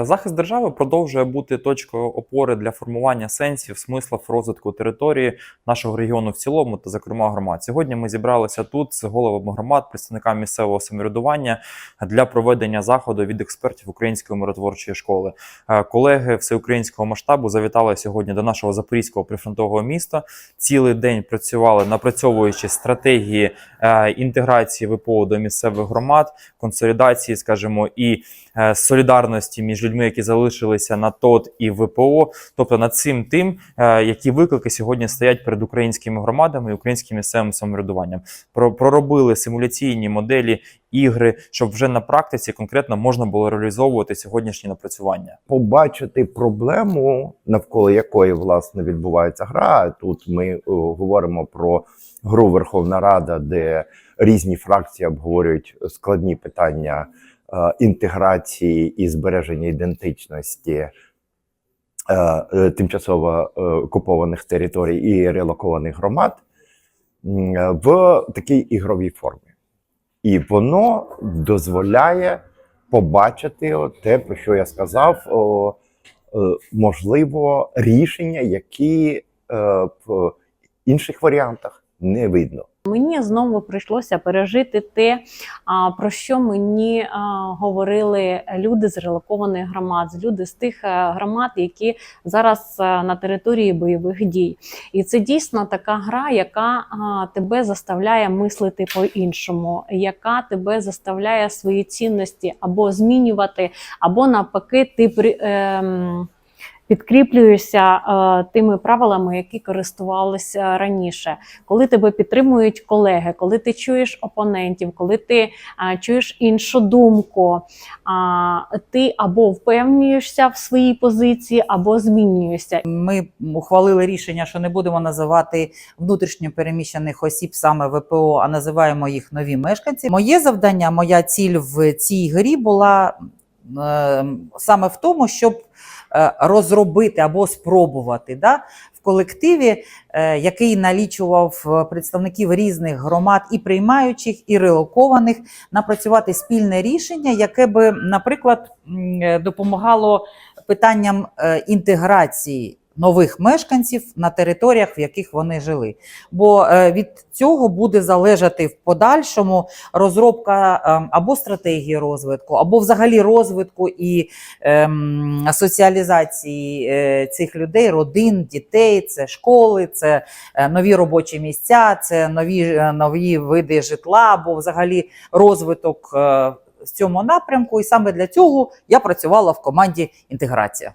Захист держави продовжує бути точкою опори для формування сенсів, смислів розвитку території нашого регіону в цілому та, зокрема, громад. Сьогодні ми зібралися тут з головами громад, представниками місцевого самоврядування для проведення заходу від експертів Української миротворчої школи. Е, Колеги всеукраїнського масштабу завітали сьогодні до нашого запорізького прифронтового міста. Цілий день працювали, напрацьовуючи стратегії е, інтеграції ВПО до місцевих громад, консолідації, скажімо, і е, солідарності між людьми, які залишилися на ТОТ і ВПО, тобто над цим тим, е, які виклики сьогодні стоять перед українськими громадами і українським місцевим самоврядуванням. Про- Проробили симуляційні моделі ігри, щоб вже на практиці конкретно можна було реалізовувати сьогоднішні напрацювання. побачити проблему, навколо якої власне відбувається гра. Тут ми е, говоримо про гру Верховна Рада, де різні фракції обговорюють складні питання інтеграції і збереження ідентичності е, е, тимчасово е, окупованих територій і релокованих громад е, в такій ігровій формі. І воно дозволяє побачити те, про що я сказав, е, можливо, рішення, які е, в інших варіантах не видно. Мені знову прийшлося пережити те, про що мені говорили люди з релокованих громад, люди з тих е, громад, які зараз е, на території бойових дій. І це дійсно така гра, яка тебе заставляє мислити по-іншому, яка тебе заставляє свої цінності або змінювати, або навпаки, ти при. ем, Підкріплюєшся е, тими правилами, які користувалися раніше, коли тебе підтримують колеги, коли ти чуєш опонентів, коли ти е, чуєш іншу думку, а, ти або впевнюєшся в своїй позиції, або змінюєшся. Ми ухвалили рішення, що не будемо називати внутрішньо переміщених осіб саме ВПО, а називаємо їх нові мешканці. Моє завдання, моя ціль в цій грі була е, саме в тому, щоб е, розробити або спробувати да, в колективі, е, який налічував е, представників різних громад і приймаючих, і релокованих, напрацювати спільне рішення, яке би, наприклад, е, допомагало питанням е, інтеграції нових мешканців на територіях, в яких вони жили. Бо е, від цього буде залежати в подальшому розробка е, або стратегії розвитку, або взагалі розвитку і ем, соціалізації е, цих людей, родин, дітей, це школи, це е, нові робочі місця, це нові, нові види житла, або взагалі розвиток. в цьому напрямку, і саме для цього я працювала в команді інтеграція.